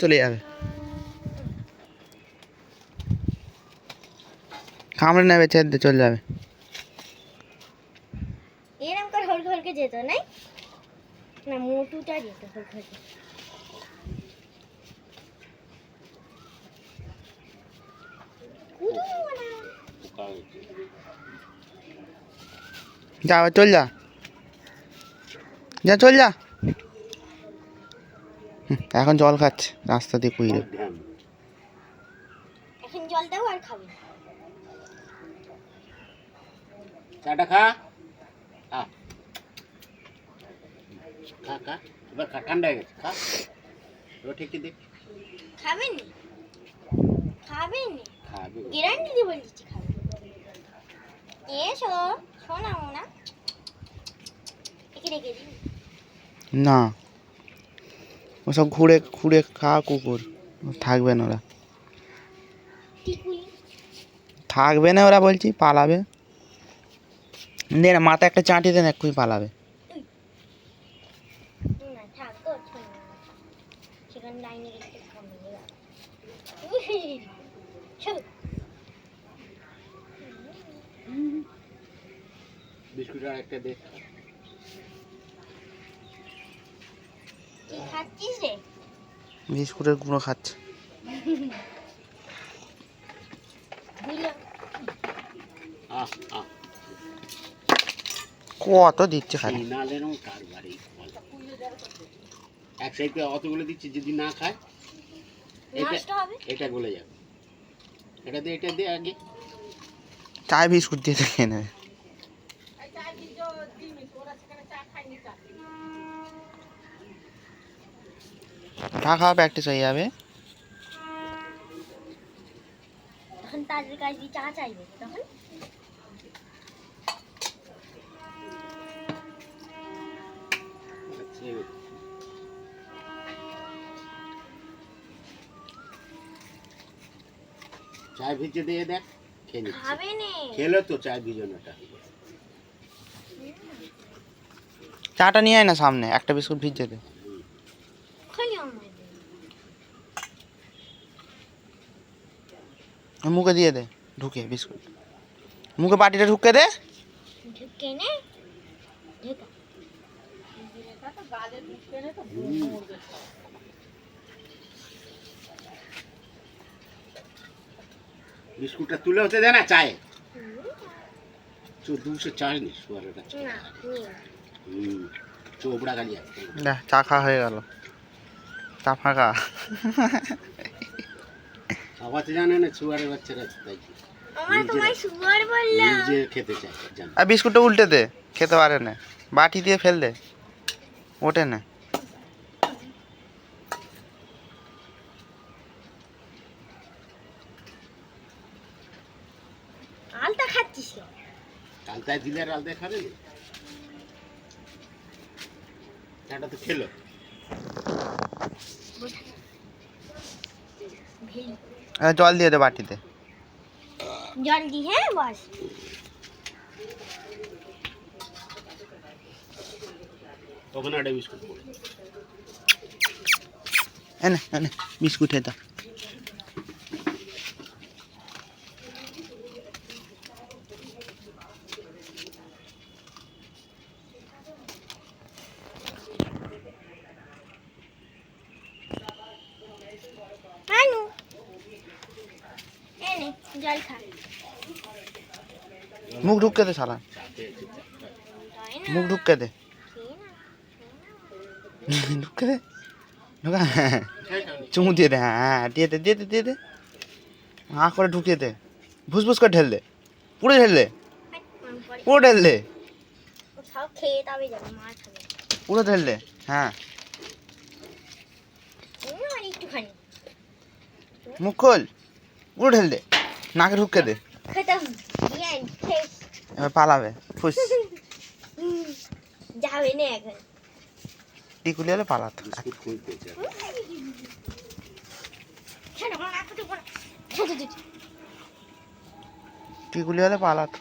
চলে যাবে। কামড়ে নেবে ছেড়ে দিয়ে চলে যাবে। এরম করে হলকে হলকে যেত নাই? না মোটুটা যেত হলকে হলকে। যা চল যা। যা চল যা। এখন জল খাচ্ছে রাস্তা দিয়ে কুইরে। এখন জল দাও আর খাবে। চাটা খা। খা খা খা। এবার খা ঠান্ডা হয়ে গেছে খা। এবার ঠিক দেখ খাবেন? নি খাবেন? নি খাবে। গ্যারান্টি দিয়ে বলছি খাবে। এসো শোনাও না। একে রেখে দিন না। ওসব ঘুরে ঘুরে খা কুকুর। থাকবে না ওরা। থাকবে না ওরা বলছি, পালাবে। দে না মাথা একটা চাঁটি দেন এক্ষুনি পালাবে। বিস্কুট আর একটা দে। কি খাচ্ছিস রে? বিস্কুটের গুঁড়ো খাচ্ছে। কত দিচ্ছে খালি? এক সাইডে অতগুলো দিচ্ছি যদি না খায় এটা এটা গলে যাবে। এটা দে এটা দে আগে। চায় বিস্কুট দিয়ে খেয়ে নেবে। চা খাওয়া প্র্যাকটিস হয়ে যাবে। তখন তাদের কাছে চা চাইবে তখন? চায় ভিজে দিয়ে দেখ খেয়ে নিচ্ছে। খেলো তো চায় ভিজানোটা। চাটা নিয়ে আয় না সামনে একটা বিস্কুট ভিজে দে খালি আমার মুখে দিয়ে দে ঢুকে বিস্কুট। মুখে বাটিটা ঢুকে দে। বিস্কুটটা তুলে হতে দে না চায়ে। চো দুশো চায় নি সোয়ারের কাছে না নিয়ে হুম চোবড়া গালি আছে দেখ চা খাওয়া হয়ে গেল। চা ফাঁকা। খাওয়াতে জানে না সুয়ারের বাচ্চারা তাই নিজে খেতে চায় আর বিস্কুটটা উল্টে দে খেতে পারে না। বাটি দিয়ে ফেল দে ওঠে না। আলতা খাচ্ছিস আলতায় দিলে আর আলতায় খাবে না? চাটা তো খেলো। জল দিয়ে দে বাটিতে। জল দি হ্যাঁ বস। ওখানে একটা বিস্কুট এনে এনে বিস্কুট খেতে মুখ ঢুকে দে সালা মুখ ঢুকে দে। না দে। ঢুকা। চুমু দিয়ে দে হ্যাঁ দিয়ে দে দিয়ে দে দিয়ে দে। হাঁ করে ঢুকিয়ে দে। ভুসভুস করে ঢেল দে। পুরো ঢেল দে। পরে- ঢেল দে। পুরো ঢেল দে হ্যাঁ। মুখ খোল। পুরো ঢেল দে নাকে ঢুকে দে। এবার পালাবে ফুস। যাবে না এখন টিকুলি হলে পালাতো। টিকুলি হলে পালাতো।